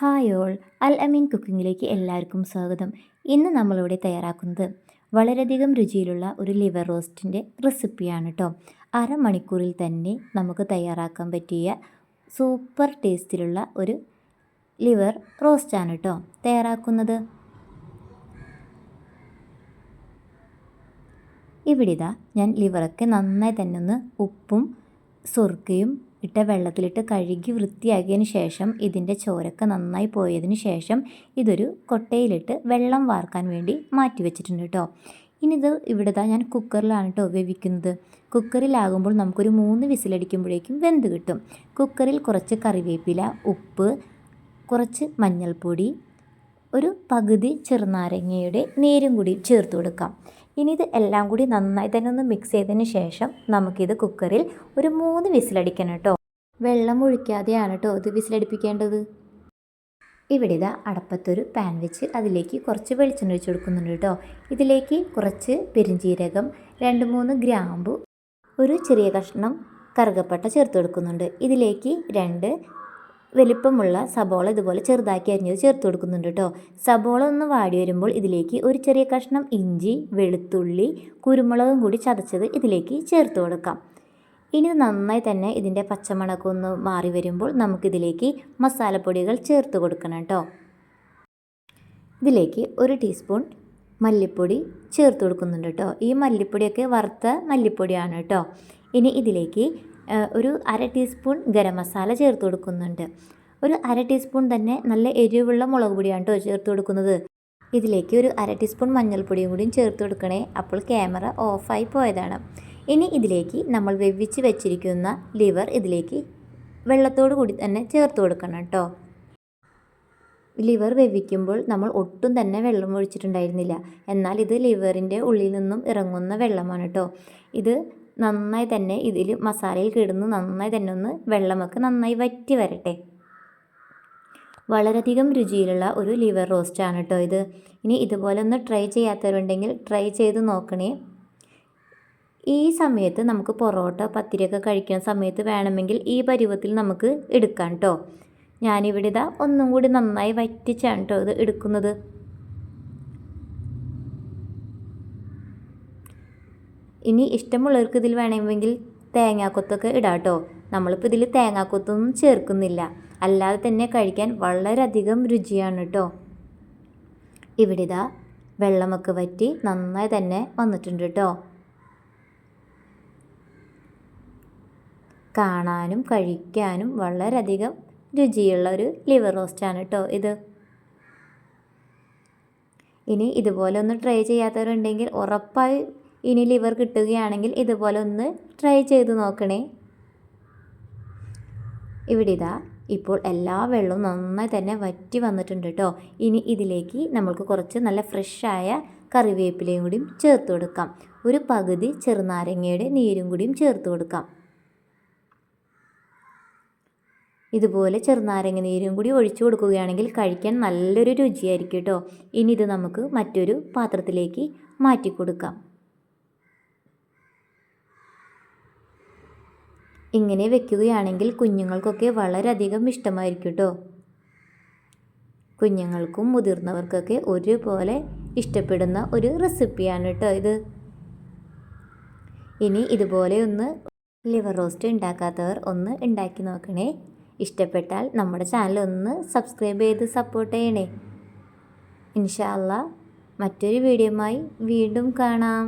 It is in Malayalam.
ഹായ് ഓൾ അൽ അമീൻ കുക്കിങ്ങിലേക്ക് എല്ലാവർക്കും സ്വാഗതം. ഇന്ന് നമ്മളിവിടെ തയ്യാറാക്കുന്നത് വളരെയധികം രുചിയിലുള്ള ഒരു ലിവർ റോസ്റ്റിന്റെ റെസിപ്പിയാണ് കേട്ടോ അരമണിക്കൂറിൽ തന്നെ നമുക്ക് തയ്യാറാക്കാൻ പറ്റിയ സൂപ്പർ ടേസ്റ്റിലുള്ള ഒരു ലിവർ റോസ്റ്റാണ് കേട്ടോ തയ്യാറാക്കുന്നത്. ഇവിടെ ഇതാ ഞാൻ ലിവറൊക്കെ നന്നായി തന്നെ ഒന്ന് ഉപ്പും സുർക്കയും ഇട്ട വെള്ളത്തിലിട്ട് കഴുകി വൃത്തിയാക്കിയതിന് ശേഷം ഇതിന്റെ ചോരൊക്കെ നന്നായി പോയതിന് ശേഷം ഇതൊരു കൊട്ടയിലിട്ട് വെള്ളം വാർക്കാൻ വേണ്ടി മാറ്റി വെച്ചിട്ടുണ്ട് കേട്ടോ. ഇനി ഇത് ഇവിടെ ഞാൻ കുക്കറിലാണ് കേട്ടോ വേവിക്കുന്നത്. കുക്കറിലാകുമ്പോൾ നമുക്കൊരു മൂന്ന് വിസിലടിക്കുമ്പോഴേക്കും വെന്ത് കിട്ടും. കുക്കറിൽ കുറച്ച് കറിവേപ്പില ഉപ്പ് കുറച്ച് മഞ്ഞൾപ്പൊടി ഒരു പകുതി ചെറുനാരങ്ങയുടെ നീരും കൂടി ചേർത്ത് കൊടുക്കാം. ഇനി ഇത് എല്ലാം കൂടി നന്നായി തന്നെ ഒന്ന് മിക്സ് ചെയ്തതിന് ശേഷം നമുക്കിത് കുക്കറിൽ ഒരു മൂന്ന് വിസിലടിക്കണം കേട്ടോ. വെള്ളം ഒഴിക്കാതെയാണ് കേട്ടോ ഇത് വിസിലടിപ്പിക്കേണ്ടത്. ഇവിടെ ഇതാ അടപ്പത്തൊരു പാൻ വെച്ച് അതിലേക്ക് കുറച്ച് വെളിച്ചെണ്ണ ഒഴിച്ച് കൊടുക്കുന്നുണ്ട് കേട്ടോ ഇതിലേക്ക് കുറച്ച് പെരിഞ്ചീരകം രണ്ട് മൂന്ന് ഗ്രാമ്പു ഒരു ചെറിയ കഷ്ണം കറുകപ്പട്ട ചേർത്ത് കൊടുക്കുന്നുണ്ട്. ഇതിലേക്ക് രണ്ട് വലിപ്പമുള്ള സബോള ഇതുപോലെ ചെറുതാക്കി അരിഞ്ഞത് ചേർത്ത് കൊടുക്കുന്നുണ്ട് കേട്ടോ സബോള ഒന്ന് വാടി വരുമ്പോൾ ഇതിലേക്ക് ഒരു ചെറിയ കഷ്ണം ഇഞ്ചി വെളുത്തുള്ളി കുരുമുളകും കൂടി ചതച്ചത് ഇതിലേക്ക് ചേർത്ത് കൊടുക്കാം. ഇനി നന്നായി തന്നെ ഇതിന്റെ പച്ചമണക്കം ഒന്ന് മാറി വരുമ്പോൾ നമുക്കിതിലേക്ക് മസാലപ്പൊടികൾ ചേർത്ത് കൊടുക്കണം കേട്ടോ. ഇതിലേക്ക് ഒരു ടീസ്പൂൺ മല്ലിപ്പൊടി ചേർത്ത് കൊടുക്കുന്നുണ്ട് കേട്ടോ. ഈ മല്ലിപ്പൊടിയൊക്കെ വറുത്ത മല്ലിപ്പൊടിയാണ് കേട്ടോ. ഇനി ഇതിലേക്ക് ഒരു അര ടീസ്പൂൺ ഗരം മസാല ചേർത്ത് കൊടുക്കുന്നുണ്ട്. ഒരു അര ടീസ്പൂൺ തന്നെ നല്ല എരിവുള്ള മുളക് പൊടിയാണ് കേട്ടോ ചേർത്ത് കൊടുക്കുന്നത്. ഇതിലേക്ക് ഒരു അര ടീസ്പൂൺ മഞ്ഞൾപ്പൊടിയും കൂടിയും ചേർത്ത് കൊടുക്കണേ. അപ്പോൾ ക്യാമറ ഓഫായി പോയതാണ്. ഇനി ഇതിലേക്ക് നമ്മൾ വെവിച്ച് വെച്ചിരിക്കുന്ന ലിവർ ഇതിലേക്ക് വെള്ളത്തോട് കൂടി തന്നെ ചേർത്ത് കൊടുക്കണം കേട്ടോ. ലിവർ വെവിക്കുമ്പോൾ നമ്മൾ ഒട്ടും തന്നെ വെള്ളം ഒഴിച്ചിട്ടുണ്ടായിരുന്നില്ല. എന്നാൽ ഇത് ലിവറിന്റെ ഉള്ളിൽ നിന്നും ഇറങ്ങുന്ന വെള്ളമാണ് കേട്ടോ. ഇത് നന്നായി തന്നെ ഇതിൽ മസാലയിൽ കിടന്ന് നന്നായി തന്നെ ഒന്ന് വെള്ളമൊക്കെ നന്നായി വറ്റി വരട്ടെ. വളരെയധികം രുചിയിലുള്ള ഒരു ലിവർ റോസ്റ്റാണ് കേട്ടോ ഇത്. ഇനി ഇതുപോലെ ഒന്ന് ട്രൈ ചെയ്യാത്തവരുണ്ടെങ്കിൽ ട്രൈ ചെയ്ത് നോക്കണേ. ഈ സമയത്ത് നമുക്ക് പൊറോട്ട പത്തിരിയൊക്കെ കഴിക്കുന്ന സമയത്ത് വേണമെങ്കിൽ ഈ പരുവത്തിൽ നമുക്ക് എടുക്കാം കേട്ടോ ഞാനിവിടെ ഇതാ ഒന്നും കൂടി നന്നായി വറ്റിച്ചാണ് കേട്ടോ ഇത് എടുക്കുന്നത്. ഇനി ഇഷ്ടമുള്ളവർക്ക് ഇതിൽ വേണമെങ്കിൽ തേങ്ങാക്കൊത്തൊക്കെ ഇടാം കേട്ടോ നമ്മളിപ്പോൾ ഇതിൽ തേങ്ങാക്കൊത്തൊന്നും ചേർക്കുന്നില്ല. അല്ലാതെ തന്നെ കഴിക്കാൻ വളരെയധികം രുചിയാണ് കേട്ടോ ഇവിടെ ഇതാ വെള്ളമൊക്കെ വറ്റി നന്നായി തന്നെ വന്നിട്ടുണ്ട് കേട്ടോ കാണാനും കഴിക്കാനും വളരെയധികം രുചിയുള്ള ഒരു ലിവർ റോസ്റ്റാണ് കേട്ടോ ഇത്. ഇനി ഇതുപോലെ ഒന്ന് ട്രൈ ചെയ്യാത്തവരുണ്ടെങ്കിൽ ഉറപ്പായി ഇനി ലിവർ കിട്ടുകയാണെങ്കിൽ ഇതുപോലെ ഒന്ന് ട്രൈ ചെയ്ത് നോക്കണേ. ഇവിടെ ഇതാ ഇപ്പോൾ എല്ലാ വെള്ളവും നന്നായി തന്നെ വറ്റി വന്നിട്ടുണ്ട് കേട്ടോ ഇനി ഇതിലേക്ക് നമ്മൾക്ക് കുറച്ച് നല്ല ഫ്രഷായ കറിവേപ്പിലയും കൂടിയും ചേർത്ത് കൊടുക്കാം. ഒരു പകുതി ചെറുനാരങ്ങയുടെ നീരും കൂടിയും ചേർത്ത് കൊടുക്കാം. ഇതുപോലെ ചെറുനാരങ്ങ നീരും കൂടി ഒഴിച്ചു കൊടുക്കുകയാണെങ്കിൽ കഴിക്കാൻ നല്ലൊരു രുചിയായിരിക്കും കേട്ടോ. ഇനി ഇത് നമുക്ക് മറ്റൊരു പാത്രത്തിലേക്ക് മാറ്റി കൊടുക്കാം. ഇങ്ങനെ വെക്കുകയാണെങ്കിൽ കുഞ്ഞുങ്ങൾക്കൊക്കെ വളരെയധികം ഇഷ്ടമായിരിക്കും കേട്ടോ. കുഞ്ഞുങ്ങൾക്കും മുതിർന്നവർക്കൊക്കെ ഒരുപോലെ ഇഷ്ടപ്പെടുന്ന ഒരു റെസിപ്പിയാണ് കേട്ടോ ഇത്. ഇനി ഇതുപോലെ ഒന്ന് ലിവർ റോസ്റ്റ് ഉണ്ടാക്കാത്തവർ ഒന്ന് ഉണ്ടാക്കി നോക്കണേ. ഇഷ്ടപ്പെട്ടാൽ നമ്മുടെ ചാനൽ ഒന്ന് സബ്സ്ക്രൈബ് ചെയ്ത് സപ്പോർട്ട് ചെയ്യണേ. ഇൻഷാല്ല മറ്റൊരു വീഡിയോയുമായി വീണ്ടും കാണാം.